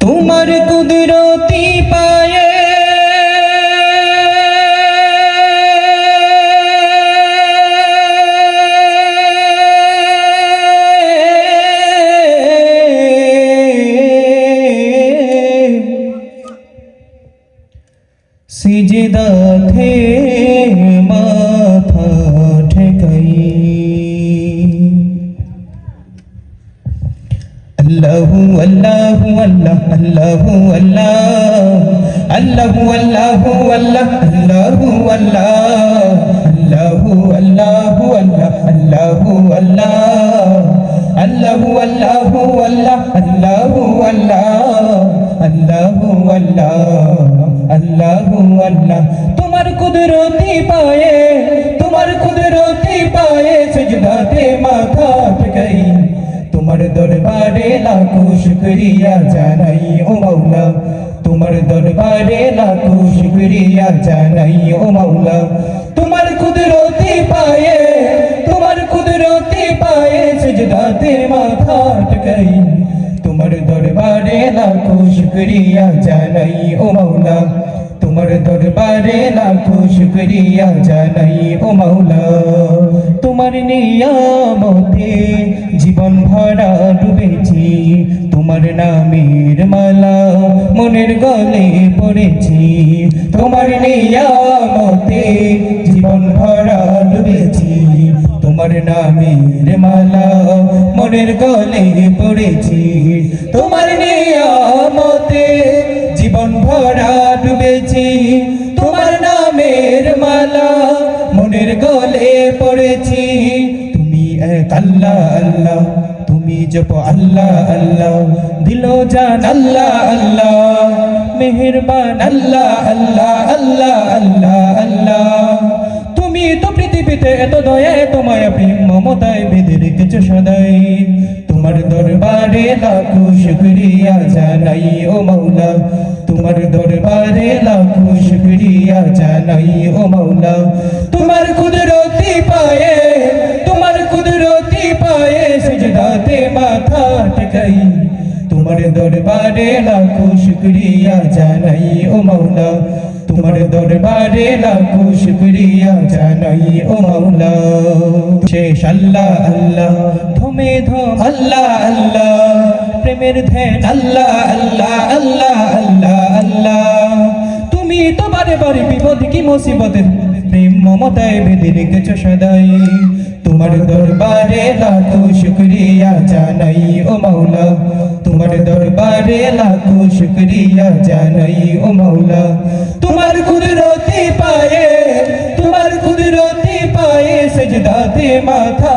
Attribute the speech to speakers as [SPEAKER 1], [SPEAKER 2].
[SPEAKER 1] তোমার কুদরতি পায়ে। সিজদাতে মাথা আল্লাহু আল্লাহু আল্লাহ আল্লাহু আল্লাহ আল্লাহু আল্লাহু আল্লাহ আল্লাহু আল্লাহ আল্লাহু আল্লাহু আল্লাহ আল্লাহু আল্লাহ আল্লাহু আল্লাহ আল্লাহু আল্লাহ আল্লাহু আল্লাহ আল্লাহু আল্লাহ তোমার কুদরতি পায়ে তোমার কুদরতি পায়ে সজদাতে মাথা ঠকাই তোমার দরবারে লাখো শুকরিয়া জানাই ও মাওলা। তোমার দরবারে লাখো শুকরিয়া জানাই ও মাওলা। তোমার কুদরতি পায়ে, তোমার কুদরতি পায়ে সজদাতে মাথা ঠকাই তোমার দরবারে লাখো শুকরিয়া জানাই ও মাওলা। তোমার দরবারে লাখো শুকরিয়া জানাই ও মাওলা। তোমার নিয়ামতে জীবন ভরা ডুবেছি, তোমার নামের মালা মনের গলে পড়েছি। তোমার নিয়ামতে জীবন ভরা ডুবেছি, তোমার নামের মালা মনের গলে পড়েছি। তোমার নিয়ামতে জীবন ভরা ডুবেছি তোমার নামের মালা মনের গলে পড়েছি। তুমি এক আল্লাহ আল্লাহ। তুমি জপ আল্লাহ আল্লাহ। দিল জান আল্লাহ আল্লাহ। মেহেরবান আল্লাহ আল্লাহ আল্লাহ আল্লাহ আল্লাহ। তুমি তো পৃথিবীতে এত দয়া, তোমায় মায়া প্রেম মমতায় বেঁধে রেখেছো সদাই। তোমার দরবারে লাখো শুকরিয়া জানাই ও মাওলা। তোমার দরবারে লাখো শুকরিয়া জানাই ও মাওলা। তোমার কুদরতি পায়ে, তোমার কুদরতি পায়ে সজদাতে মাথা টেকাই তোমার দরবারে লাখো শুকরিয়া জানাই ও মাওলা। তোমার দরবারে লাখো শুকরিয়া জানাই ও মাওলা। শেষ আল্লাহ আল্লাহ, ধমে ধম। আল্লাহ আল্লাহ, প্রেমের ধ্যান। আল্লাহ আল্লাহ আল্লাহ বিপদ কি মুসিবতের। প্রেম মমতায় বেঁধে রেখেছ সদাই। তোমার দরবারে লাখো শুকরিয়া জানাই ও মাওলা। তোমার দরবারে লাখো শুকরিয়া জানাই ও মাওলা। তোমার কুদরতি পায়ে, তোমার কুদরতি পায়ে সজদাতে মাথা